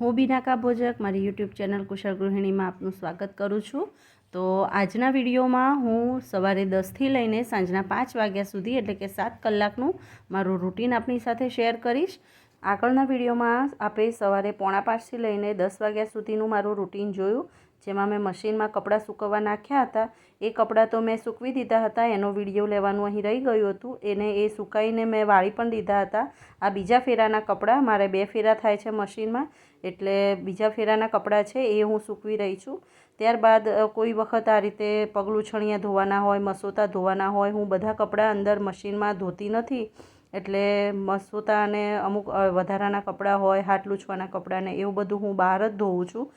હું બિનાકા ભોજક, મારી YouTube channel કુશળ ગૃહિણીમાં આપનું સ્વાગત કરું છું. તો આજના વિડીયોમાં હું સવારે દસથી લઈને સાંજના પાંચ વાગ્યા સુધી, એટલે કે સાત કલાકનું મારું રૂટીન આપની સાથે શેર કરીશ. આગળના વિડીયોમાં આપે સવારે પોણા પાંચથી લઈને દસ વાગ્યા સુધીનું મારું રૂટીન જોયું. જેમાં મેં મશીનમાં કપડાં સૂકવવા નાખ્યા હતા. એ કપડાં તો મેં સૂકવી દીધા હતા, એનો વીડિયો લેવાનું અહીં રહી ગયું હતું. એને એ સુકાઈને મેં વાળી પણ દીધા હતા. આ બીજા ફેરાના કપડાં, મારે બે ફેરા થાય છે મશીનમાં, એટલે બીજા ફેરાના કપડાં છે એ હું સૂકવી રહી છું. ત્યારબાદ કોઈ વખત આ રીતે પગલું છણિયા ધોવાના હોય, મસોતા ધોવાના હોય, હું બધા કપડાં અંદર મશીનમાં ધોતી નથી. એટલે મસોતા અને અમુક વધારાના કપડાં હોય, હાથ લૂછવાના કપડાંને એવું બધું હું બહાર જ ધોઉં છું.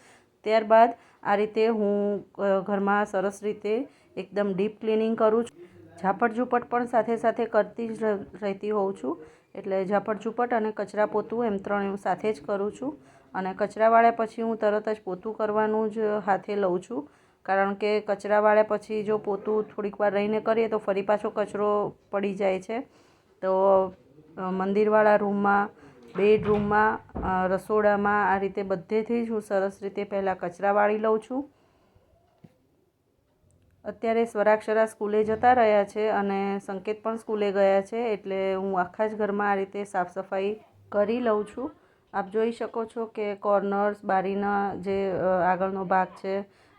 ત્યારબાદ આ રીતે હું ઘરમાં સરસ રીતે એકદમ ડીપ ક્લિનિંગ કરું છું. ઝાપટ ઝૂપટ પણ સાથે સાથે કરતી જ રહેતી હોઉં છું. એટલે ઝાપટ ઝૂપટ અને કચરા પોતું એમ ત્રણ હું સાથે જ કરું છું. અને કચરા વાળ્યા પછી હું તરત જ પોતું કરવાનું જ હાથે લઉં છું. કારણ કે કચરા વાળ્યા પછી જો પોતું થોડીક વાર રહીને કરીએ તો ફરી પાછો કચરો પડી જાય છે. તો મંદિરવાળા રૂમમાં બેડરૂમમાં રસોડામાં આ રીતે બધેથી જ હું સરસ રીતે પહેલાં કચરા વાળી લઉં છું. અત્યારે સ્વરાક્ષરા સ્કૂલે જતા રહ્યા છે અને સંકેત પણ સ્કૂલે ગયા છે એટલે હું આખા જ ઘરમાં આ રીતે સાફ સફાઈ કરી લઉં છું. આપ જોઈ શકો છો કે કોર્નર્સ, બારીના જે આગળનો ભાગ છે,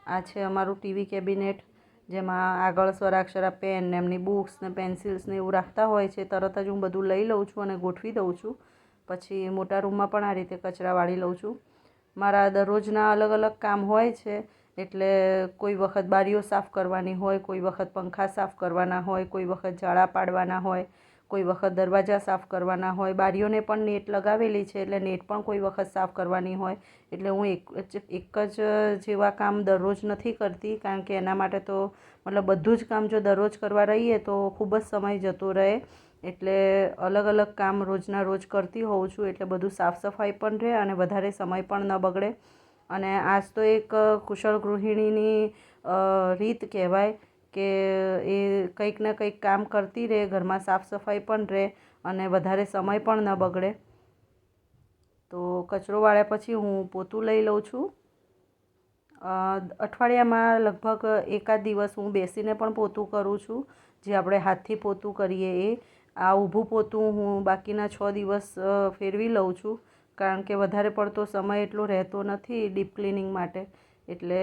આ છે અમારું ટીવી કેબિનેટ, જેમાં આગળ સ્વરાક્ષરા પેન ને એમની બુક્સ ને પેન્સિલ્સ ને એવું રાખતા હોય છે, તરત જ હું બધું લઈ લઉં છું અને ગોઠવી દઉં છું. પછી મોટા રૂમમાં પણ આ રીતે કચરા વાળી લઉં છું. મારા દરરોજના અલગ અલગ કામ હોય છે, એટલે કોઈ વખત બારીઓ સાફ કરવાની હોય, કોઈ વખત પંખા સાફ કરવાના હોય, કોઈ વખત ઝાડા પાડવાના હોય, કોઈ વખત દરવાજા સાફ કરવાના હોય. બારીઓને પણ નેટ લગાવેલી છે, એટલે નેટ પણ કોઈ વખત સાફ કરવાની હોય. એટલે હું એક એક જ જેવા કામ દરરોજ નથી કરતી, કારણ કે એના માટે તો મતલબ બધું જ કામ જો દરરોજ કરવા રહીએ તો ખૂબ જ સમય જતો રહે. એટલે અલગ અલગ કામ રોજના રોજ કરતી હોઉં છું, એટલે બધું સાફ સફાઈ પણ રહે અને વધારે સમય પણ ન બગડે. અને આજ તો એક કુશળ ગૃહિણીની રીત કહેવાય કે એ કંઈક ને કંઈક કામ કરતી રહે, ઘરમાં સાફ સફાઈ પણ રહે અને વધારે સમય પણ ન બગડે. તો કચરો વાળ્યા પછી હું પોતું લઈ લઉં છું. અઠવાડિયામાં લગભગ એકાદ દિવસ હું બેસીને પણ પોતું કરું છું, જે આપણે હાથથી પોતું કરીએ એ. આ ઊભું પોતું હું બાકીના છ દિવસ ફેરવી લઉં છું. કારણ કે વધારે પડતો સમય એટલો રહેતો નથી ડીપ ક્લિનિંગ માટે. એટલે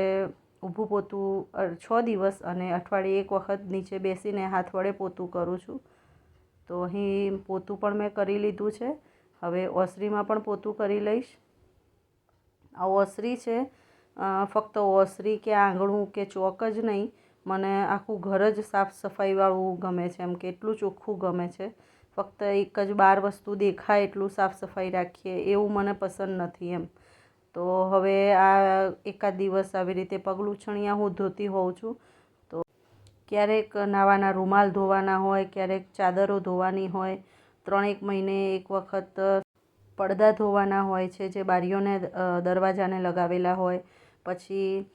ઊભું પોતું છ દિવસ અને અઠવાડિયે એક વખત નીચે બેસીને હાથ વડે પોતું કરું છું. તો અહીં પોતું પણ મેં કરી લીધું છે. હવે ઓસરીમાં પણ પોતું કરી લઈશ. આ ઓસરી છે ફક્ત ઓસરી કે આંગણું કે ચોક જ નહીં. મને આખું ઘર જ સાફ સફાઈવાળું ગમે છે, એમ કે એટલું ચોખ્ખું ગમે છે. ફક્ત એક જ બાર વસ્તુ દેખાય એટલું સાફ સફાઈ રાખીએ, એવું મને પસંદ નથી એમ. તો હવે આ એકાદ દિવસ આવી રીતે પગલું છણિયા હું ધોતી હોઉં છું. તો ક્યારેક નાવાના રૂમાલ ધોવાના હોય, ક્યારેક ચાદરો ધોવાની હોય, ત્રણેક મહિને એક વખત પડદા ધોવાના હોય છે, જે બારીઓને દરવાજાને લગાવેલા હોય. પછી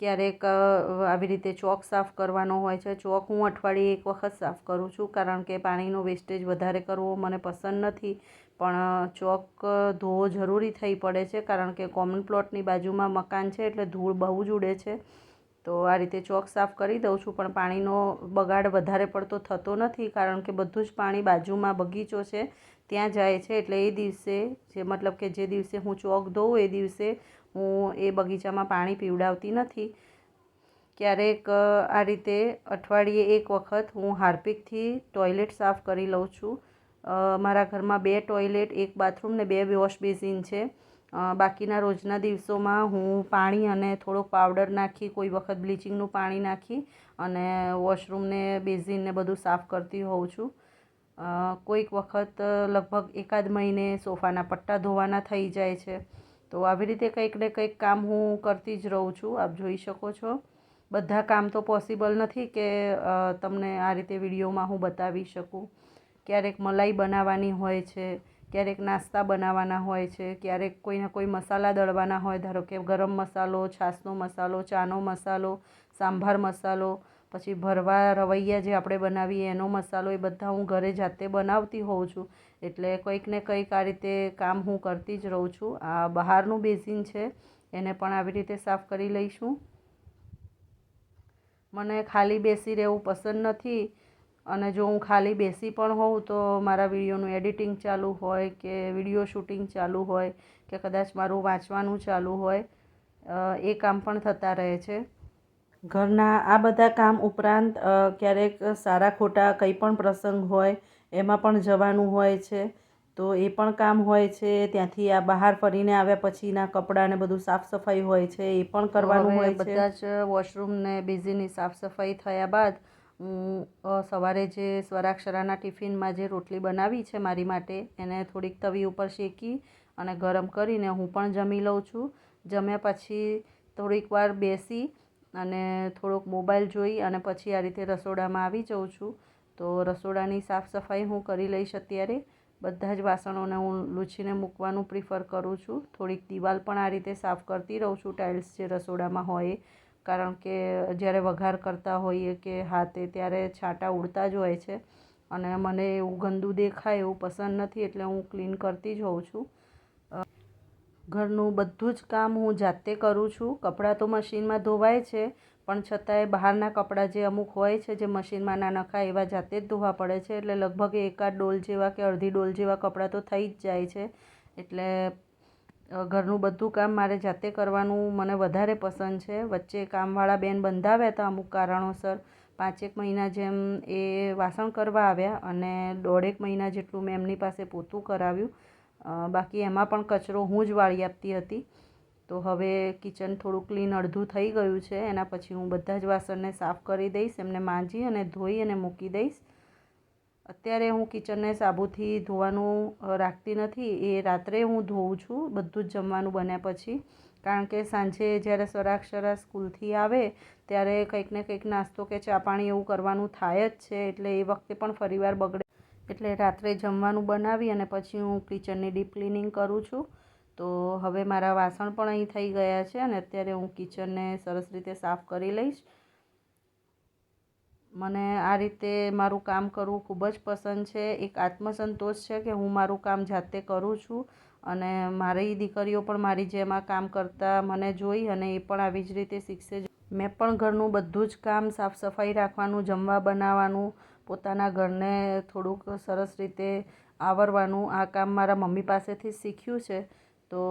ક્યારેક આવી રીતે ચોક સાફ કરવાનો હોય છે. ચોક હું અઠવાડિયે એક વખત સાફ કરું છું, કારણ કે પાણીનો વેસ્ટેજ વધારે કરવો મને પસંદ નથી. પણ ચોક ધોવો જરૂરી થઈ પડે છે, કારણ કે કોમન પ્લોટની બાજુમાં મકાન છે, એટલે ધૂળ બહુ જ ઉડે છે. તો આ રીતે ચોક સાફ કરી દઉં છું, પણ પાણીનો બગાડ વધારે પડતો થતો નથી, કારણ કે બધું જ પાણી બાજુમાં બગીચો છે, ત્યાં જાય છે. એટલે એ દિવસે જે, મતલબ કે જે દિવસે હું ચોક ધોઉં, એ દિવસે હું એ બગીચામાં પાણી પીવડાવતી નથી. ક્યારેક આ રીતે અઠવાડિયે એક વખત હું હાર્પિકથી ટોયલેટ સાફ કરી લઉં છું. મારા ઘરમાં બે ટોયલેટ, એક બાથરૂમ ને બે વોશ બેસિન છે. બાકીના રોજના દિવસોમાં હું પાણી અને થોડોક પાવડર નાખી, કોઈ વખત બ્લીચિંગનું પાણી નાખી અને વોશરૂમને બેઝિનને બધું સાફ કરતી હોઉં છું. કોઈક વખત લગભગ એકાદ મહિને સોફાના પટ્ટા ધોવાના થઈ જાય છે. તો આવી રીતે કંઈક ને કંઈક કામ હું કરતી જ રહું છું, આપ જોઈ શકો છો. બધા કામ તો પોસિબલ નથી કે તમને આ રીતે વિડીયોમાં હું બતાવી શકું. ક્યારેક મલાઈ બનાવવાની હોય છે, ક્યારેક નાસ્તા બનાવવાના હોય છે, ક્યારેક કોઈને કોઈ મસાલા દળવાના હોય, ધારો કે ગરમ મસાલો, છાશનો મસાલો, ચાનો મસાલો, સાંભાર મસાલો પછી ભરવા રવૈયા જે આપણે બનાવીએ, એનો મસાલો એ બધા હું ઘરે જાતે બનાવતી હોઉં છું. એટલે કંઈક ને કંઈક આ રીતે કામ હું કરતી જ રહું છું. આ બહારનું બેસિન છે, એને પણ આવી રીતે સાફ કરી લઈશું. મને ખાલી બેસી રહેવું પસંદ નથી અને જો હું ખાલી બેસી પણ હોઉં તો મારા વિડીયોનું એડિટિંગ ચાલુ હોય કે વીડિયો શૂટિંગ ચાલુ હોય કે કદાચ મારું વાંચવાનું ચાલુ હોય એ કામ પણ થતા રહે છે. ઘરના આ બધા કામ ઉપરાંત ક્યારેક સારા ખોટા કંઈ પણ પ્રસંગ હોય એમાં પણ જવાનું હોય છે. તો એ પણ કામ હોય છે. ત્યાંથી આ બહાર ફરીને આવ્યા પછીના કપડાં ને બધું સાફ સફાઈ હોય છે એ પણ કરવાનું હોય બધા જ વોશરૂમ ને બેઝીની સાફ સફાઈ થયા બાદ હું સવારે જે સ્વરાક્ષરાના ટિફિનમાં જે રોટલી બનાવી છે મારી માટે એને થોડીક તવી ઉપર શેકી અને ગરમ કરીને હું પણ જમી લઉં છું. જમ્યા પછી થોડીક વાર બેસી અને થોડોક મોબાઈલ જોઈ અને પછી આ રીતે રસોડામાં આવી જાઉં છું. તો રસોડાની સાફ સફાઈ હું કરી લઈશ અત્યારે. બધા જ વાસણોને હું લૂછીને મૂકવાનું પ્રિફર કરું છું. થોડીક દિવાલ પણ આ રીતે સાફ કરતી રહું છું ટાઇલ્સ જે રસોડામાં હોય. કારણ કે જ્યારે વઘાર કરતા હોઈએ કે હાથે ત્યારે છાંટા ઉડતા જ હોય છે. અને મને એવું ગંદુ દેખાય એવું પસંદ નથી એટલે હું ક્લીન કરતી જ હોઉં છું. ઘરનું બધું જ કામ હું જાતે કરું છું. કપડાં તો મશીનમાં ધોવાય છે, પણ છતાંય બહારના કપડાં જે અમુક હોય છે, જે મશીનમાં ના નખાય એવા જાતે જ ધોવા પડે છે. એટલે લગભગ એકાદ ડોલ જેવા કે અડધી ડોલ જેવા કપડાં તો થઈ જ જાય છે. એટલે ઘરનું બધું કામ મારે જાતે કરવાનું મને વધારે પસંદ છે. વચ્ચે કામવાળા બેન બંધાવ્યા હતા અમુક કારણોસર. પાંચેક મહિના જેમ એ વાસણ કરવા આવ્યા અને દોઢેક મહિના જેટલું મેં એમની પાસે પોતું કરાવ્યું. બાકી એમાં પણ કચરો હું જ વાળી આપતી હતી. તો હવે કિચન થોડું ક્લીન અડધું થઈ ગયું છે. એના પછી હું બધા જ વાસણને સાફ કરી દઈશ, એમને માંજી અને ધોઈ અને મૂકી દઈશ. અત્યારે હું કિચનને સાબુથી ધોવાનું રાખતી નથી. એ રાત્રે હું ધોઉં છું, બધું જ જમવાનું બન્યા પછી. કારણ કે સાંજે જ્યારે સરાક્ષરા સ્કૂલથી આવે, ત્યારે કંઈક ને કંઈક નાસ્તો કે ચા પાણી એવું કરવાનું થાય જ છે. એટલે એ વખતે પણ ફરીવાર બગડે એટલે રાત્રે જમવાનું બનાવી અને પછી હું કિચનની ડીપ ક્લિનિંગ કરું છું. તો હવે મારા વાસણ પણ અહીં થઈ ગયા છે અને અત્યારે હું કિચનને સરસ રીતે સાફ કરી લઈશ. મને આ રીતે મારું કામ કરવું ખૂબ જ પસંદ છે. એક આત્મસંતોષ છે કે હું મારું કામ જાતે કરું છું અને મારી દીકરીઓ પણ મારી જેમ આ કામ કરતાં મને જોઈ અને એ પણ આવી જ રીતે શીખશે. મેં પણ ઘરનું બધું જ કામ સાફ સફાઈ રાખવાનું, જમવા બનાવવાનું પોતાના ઘરને થોડુંક સરસ રીતે આવરવાનું આ કામ મારા મમ્મી પાસેથી શીખ્યું છે. તો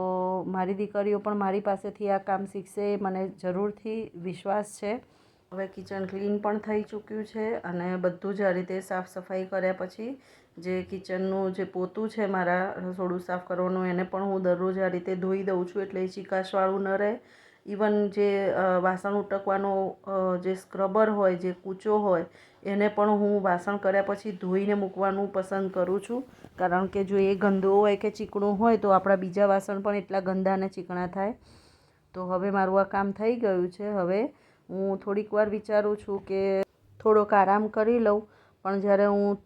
મારી દીકરીઓ પણ મારી પાસેથી આ કામ શીખશે મને જરૂરથી વિશ્વાસ છે. હવે કિચન ક્લીન પણ થઈ ચૂક્યું છે અને બધું જ આ રીતે સાફ સફાઈ કર્યા પછી જે કિચનનું જે પોતું છે મારા રસોડું સાફ કરવાનું એને પણ હું દરરોજ આ રીતે ધોઈ દઉં છું એટલે ચીકાશવાળું ન રહે. ઇવન જે વાસણ ઉટકવાનો જે સ્ક્રબર હોય, જે કૂચો હોય એને પણ હું વાસણ કર્યા પછી ધોઈને મૂકવાનું પસંદ કરું છું. કારણ કે જો એ ગંદો હોય કે ચીકણું હોય તો આપણા બીજા વાસણ પણ એટલા ગંદા અને ચીકણા થાય. તો હવે મારું આ કામ થઈ ગયું છે. હવે હું થોડીક વાર વિચારું છું કે થોડોક આરામ કરી લઉં. પણ જ્યારે હું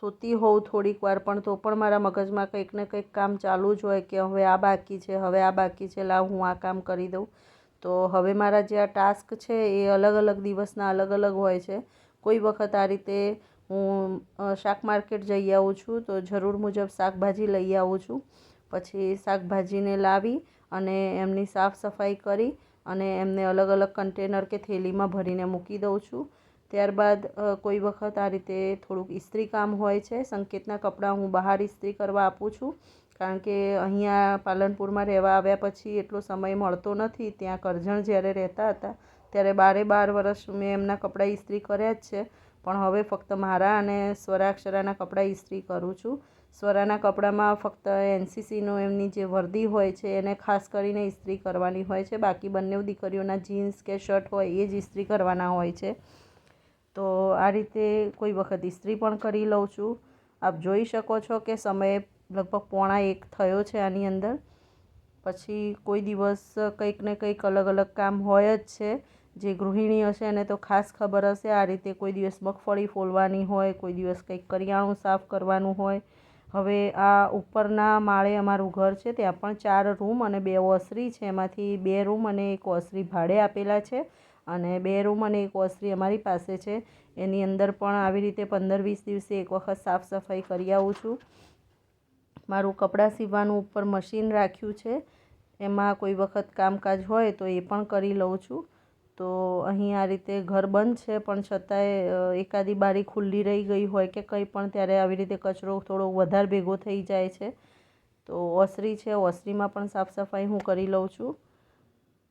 સૂતી હોઉં થોડીક વાર પણ તો પણ મારા મગજમાં કંઈક ને કંઈક કામ ચાલુ જ હોય કે હવે આ બાકી છે, હવે આ બાકી છે, લાવ હું આ કામ કરી દઉં. તો હવે મારા જે આ ટાસ્ક છે એ અલગ અલગ દિવસના અલગ અલગ હોય છે. કોઈ વખત આ રીતે હું શાક માર્કેટ જઈ આવું છું તો જરૂર મુજબ શાકભાજી લઈ આવું છું. પછી શાકભાજીને લાવી અને એમની સાફ સફાઈ કરી અને એમને અલગ અલગ કન્ટેનર કે થેલીમાં ભરીને મૂકી દઉં છું. ત્યારબાદ કોઈ વખત આ રીતે થોડુંક ઇસ્ત્રી કામ હોય છે, સંકેતના કપડાં હું બહાર ઇસ્ત્રી કરવા આપું છું. કારણ કે અહીંયા પાલનપુરમાં રહેવા આવ્યા પછી એટલો સમય મળતો નથી, ત્યાં કરજણ જ્યારે રહેતા હતા ત્યારે બારે બાર વર્ષ મેં એમના કપડાં ઇસ્ત્રી કર્યા જ છે. પણ હવે ફક્ત મારા અને સ્વરાક્ષરાના કપડાં ઇસ્ત્રી કરું છું. સ્વરાના કપડામાં ફક્ત એનસીસીનું એમની જે વર્દી હોય છે, એને ખાસ કરીને ઇસ્ત્રી કરવાની હોય છે. બાકી બંને દીકરીઓના જીન્સ કે શર્ટ હોય એ જ ઇસ્ત્રી કરવાના હોય છે. તો આ રીતે કોઈ વખત ઇસ્ત્રી પણ કરી લઉં છું. આપ જોઈ શકો છો કે સમય લગભગ પોણા એક થયો છે આની અંદર. પછી કોઈ દિવસ કંઈક ને કંઈક અલગ અલગ કામ હોય જ છે. જે ગૃહિણી હશે એને તો ખાસ ખબર હશે, આ રીતે કોઈ દિવસ મગફળી ફોલવાની હોય, કોઈ દિવસ કંઈક કરિયાણું સાફ કરવાનું હોય. હવે આ ઉપરના માળે અમારું ઘર છે, ત્યાં પણ ચાર રૂમ અને બે ઓસરી છે. એમાંથી બે રૂમ અને એક ઓસરી ભાડે આપેલા છે અને બે રૂમ અને એક ઓસરી અમારી પાસે છે. એની અંદર પણ આવી રીતે પંદર વીસ દિવસે એક વખત સાફ સફાઈ કરી આવું છું. મારું કપડાં સીવવાનું ઉપર મશીન રાખ્યું છે. એમાં કોઈ વખત કામકાજ હોય તો એ પણ કરી લઉં છું. તો અહીં આ રીતે ઘર બંધ છે, પણ છતાંય એકાદી બારી ખુલ્લી રહી ગઈ હોય કે કંઈ પણ, ત્યારે આવી રીતે કચરો થોડો વધારે ભેગો થઈ જાય છે. તો ઓસરી છે, ઓસરીમાં પણ સાફ સફાઈ હું કરી લઉં છું.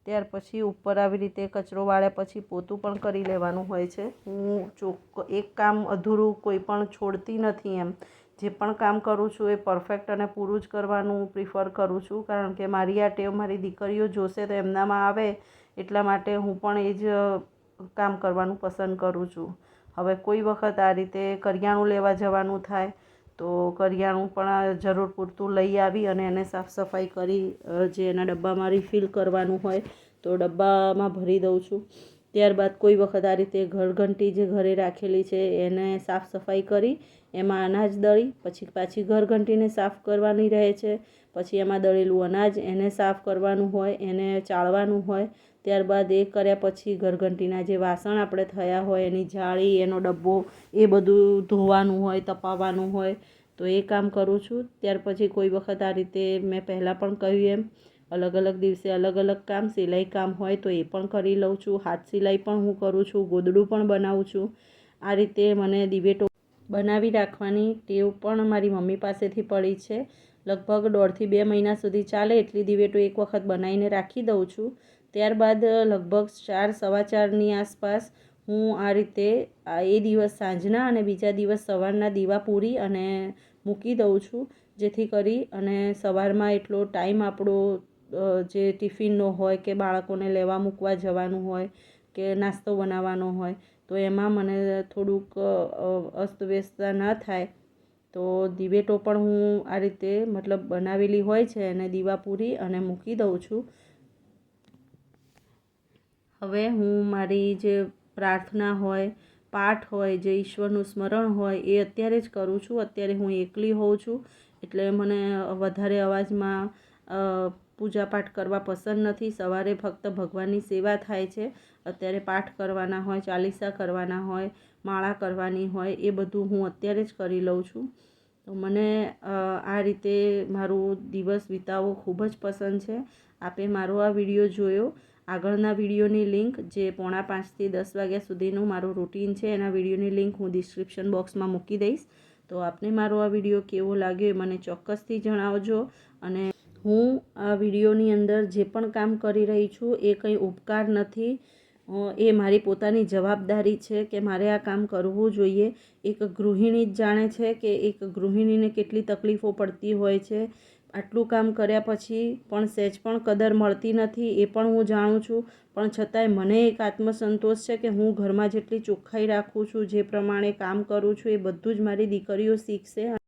ત્યાર પછી ઉપર આવી રીતે કચરો વાળ્યા પછી પોતું પણ કરી લેવાનું હોય છે. હું ચોક એક કામ અધૂરું કોઈ પણ છોડતી નથી એમ. જે પણ કામ કરું છું એ પરફેક્ટ અને પૂરું જ કરવાનું પ્રિફર કરું છું. કારણ કે મારી આ ટેવ મારી દીકરીઓ જોશે તો એમનામાં આવે એટલા માટે હું પણ એ જ કામ કરવાનું પસંદ કરું છું. હવે કોઈ વખત આ રીતે કરિયાણું લેવા જવાનું થાય, તો કરિયાણું પણ જરૂર પૂરતું લઈ આવી અને એને સાફ સફાઈ કરી જે એના ડબ્બામાં રિફિલ કરવાનું હોય, તો ડબ્બામાં ભરી દઉં છું. ત્યારબાદ કોઈ વખત આ રીતે ઘરઘંટી જે ઘરે રાખેલી છે, એને સાફ સફાઈ કરી, એમાં અનાજ દળી, પછી પાછી ઘરઘંટીને સાફ કરવાની રહે છે, પછી એમાં દળેલું અનાજ એને સાફ કરવાનું હોય, એને ચાળવાનું હોય ત્યારબાદ એ કર્યા પછી ઘરઘંટીના જે વાસણ આપણે થયા હોય, એની જાળી, એનો ડબ્બો, એ બધું ધોવાનું હોય, તપાવવાનું હોય, તો એ કામ કરું છું. ત્યાર પછી કોઈ વખત આ રીતે મેં પહેલાં પણ કહ્યું એમ, અલગ અલગ દિવસે અલગ અલગ કામ, સિલાઈ કામ હોય તો એ પણ કરી લઉં છું. હાથ સિલાઈ પણ હું કરું છું, ગોદડું પણ બનાવું છું. આ રીતે મને દિવેટો બનાવી રાખવાની ટેવ પણ મારી મમ્મી પાસેથી પડી છે. લગભગ દોઢથી બે મહિના સુધી ચાલે એટલી દિવેટો એક વખત બનાવીને રાખી દઉં છું. ત્યારબાદ લગભગ ચાર, સવા ચારની આસપાસ હું આ રીતે એ દિવસ સાંજના અને બીજા દિવસ સવારના દીવા પૂરી અને મૂકી દઉં છું. જેથી કરી અને સવારમાં એટલો ટાઈમ આપણો જે ટિફિનનો હોય કે બાળકોને લેવા મૂકવા જવાનું હોય કે નાસ્તો બનાવવાનો હોય, તો એમાં મને થોડુંક અસ્તવ્યસ્તતા ન થાય, તો દિવેટો પણ હું આ રીતે મતલબ બનાવેલી હોય છે અને દીવા પૂરી અને મૂકી દઉં છું. હવે હું મારી જે પ્રાર્થના હોય, પાઠ હોય, જે ઈશ્વરનું સ્મરણ હોય, એ અત્યારે જ કરું છું. અત્યારે હું એકલી હોઉં છું. એટલે મને વધારે અવાજમાં પૂજાપાઠ કરવા પસંદ નથી. સવારે ફક્ત ભગવાનની સેવા થાય છે. અત્યારે પાઠ કરવાના હોય, ચાલીસા કરવાના હોય, માળા કરવાની હોય, એ બધું હું અત્યારે જ કરી લઉં છું. તો મને આ રીતે મારું દિવસ વિતાવવો ખૂબ જ પસંદ છે. આપે મારો આ વીડિયો જોયો. આગળના વિડીયોની લિંક જે પોણા પાંચથી દસ વાગ્યા સુધીનું મારું રૂટીન છે, એના વિડીયોની લિંક હું ડિસ્ક્રિપ્શન બોક્સમાં મૂકી દઈશ. તો આપને મારો આ વીડિયો કેવો લાગ્યો એ મને ચોક્કસથી જણાવજો અને હું આ વિડીયોની અંદર જે પણ કામ કરી રહી છું એ કંઈ ઉપકાર નથી. એ મારી પોતાની જવાબદારી છે કે મારે આ કામ કરવું જોઈએ. એક ગૃહિણી જ જાણે છે કે એક ગૃહિણીને કેટલી તકલીફો પડતી હોય છે. આટલું કામ કર્યા પછી પણ સહેજ પણ કદર મળતી નથી, એ પણ હું જાણું છું. પણ છતાંય મને એક આત્મસંતોષ છે કે હું ઘરમાં જેટલી ચોખ્ખાઈ રાખું છું, જે પ્રમાણે કામ કરું છું, એ બધું જ મારી દીકરીઓ શીખશે.